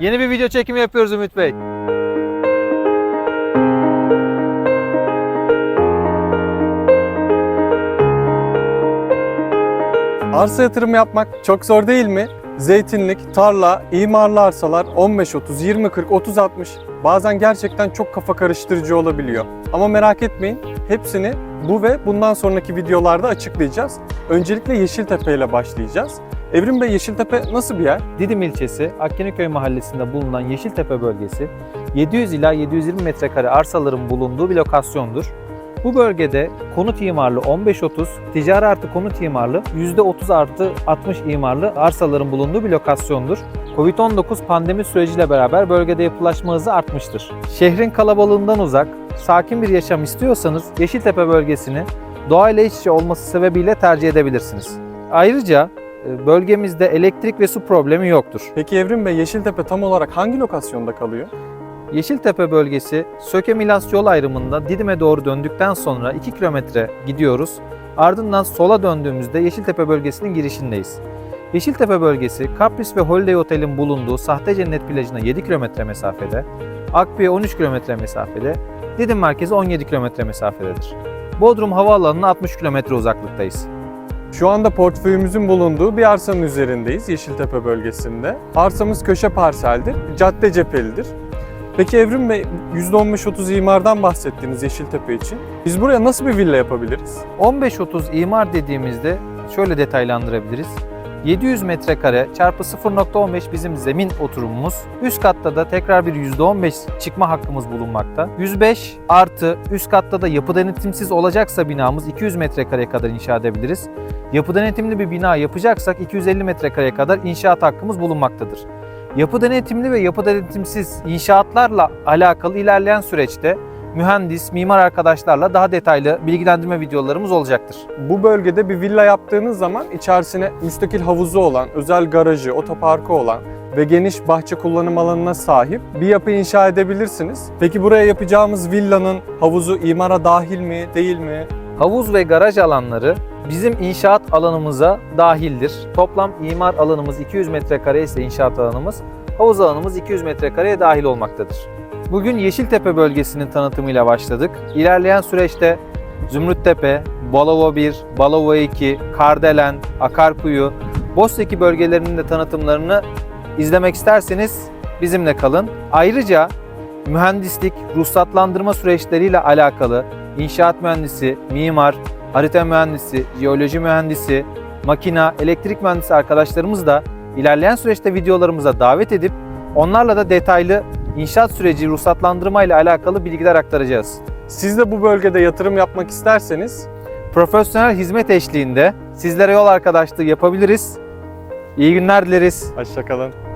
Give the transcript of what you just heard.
Yeni bir video çekimi yapıyoruz Ümit Bey. Arsa yatırımı yapmak çok zor değil mi? Zeytinlik, tarla, imarlı arsalar 15-30, 20-40, 30-60 bazen gerçekten çok kafa karıştırıcı olabiliyor. Ama merak etmeyin hepsini bu ve bundan sonraki videolarda açıklayacağız. Öncelikle Yeşiltepe ile başlayacağız. Evrim Bey Yeşiltepe nasıl bir yer? Didim ilçesi Akkeniköy mahallesinde bulunan Yeşiltepe bölgesi 700 ila 720 metrekare arsaların bulunduğu bir lokasyondur. Bu bölgede konut imarlı 15-30, ticari artı konut imarlı %30 artı 60 imarlı arsaların bulunduğu bir lokasyondur. Covid-19 pandemi süreciyle beraber bölgede yapılaşma hızı artmıştır. Şehrin kalabalığından uzak, sakin bir yaşam istiyorsanız Yeşiltepe bölgesini doğayla iç içe olması sebebiyle tercih edebilirsiniz. Ayrıca bölgemizde elektrik ve su problemi yoktur. Peki Evrim Bey Yeşiltepe tam olarak hangi lokasyonda kalıyor? Yeşiltepe bölgesi Söke Milas yol ayrımında Didim'e doğru döndükten sonra 2 kilometre gidiyoruz. Ardından sola döndüğümüzde Yeşiltepe bölgesinin girişindeyiz. Yeşiltepe bölgesi Kapris ve Holiday Otel'in bulunduğu Sahte Cennet plajına 7 kilometre mesafede, Akbiy'e 13 kilometre mesafede, Didim merkezi 17 kilometre mesafededir. Bodrum Havaalanı'na 60 kilometre uzaklıktayız. Şu anda portföyümüzün bulunduğu bir arsanın üzerindeyiz Yeşiltepe bölgesinde. Arsamız köşe parseldir, cadde cephelidir. Peki Evrim Bey, %15-30 imardan bahsettiniz Yeşiltepe için. Biz buraya nasıl bir villa yapabiliriz? 15-30 imar dediğimizde şöyle detaylandırabiliriz. 700 metrekare çarpı 0.15 bizim zemin oturumumuz. Üst katta da tekrar bir %15 çıkma hakkımız bulunmakta. 105 artı üst katta da yapı denetimsiz olacaksa binamız 200 metrekareye kadar inşa edebiliriz. Yapı denetimli bir bina yapacaksak 250 metrekareye kadar inşaat hakkımız bulunmaktadır. Yapı denetimli ve yapı denetimsiz inşaatlarla alakalı ilerleyen süreçte mühendis, mimar arkadaşlarla daha detaylı bilgilendirme videolarımız olacaktır. Bu bölgede bir villa yaptığınız zaman içerisine müstakil havuzu olan, özel garajı, otoparkı olan ve geniş bahçe kullanım alanına sahip bir yapı inşa edebilirsiniz. Peki buraya yapacağımız villanın havuzu imara dahil mi, değil mi? Havuz ve garaj alanları bizim inşaat alanımıza dahildir. Toplam imar alanımız 200 metrekare ise inşaat alanımız, havuz alanımız 200 metrekareye dahil olmaktadır. Bugün Yeşiltepe bölgesinin tanıtımıyla başladık. İlerleyen süreçte Zümrüttepe, Balova 1, Balova 2, Kardelen, Akarkuyu, Bosnaki bölgelerinin de tanıtımlarını izlemek isterseniz bizimle kalın. Ayrıca mühendislik, ruhsatlandırma süreçleriyle alakalı inşaat mühendisi, mimar, harita mühendisi, jeoloji mühendisi, makina, elektrik mühendisi arkadaşlarımız da ilerleyen süreçte videolarımıza davet edip onlarla da detaylı inşaat süreci ruhsatlandırma ile alakalı bilgiler aktaracağız. Siz de bu bölgede yatırım yapmak isterseniz Profesyonel hizmet eşliğinde sizlere yol arkadaşlığı yapabiliriz. İyi günler dileriz. hoşçakalın.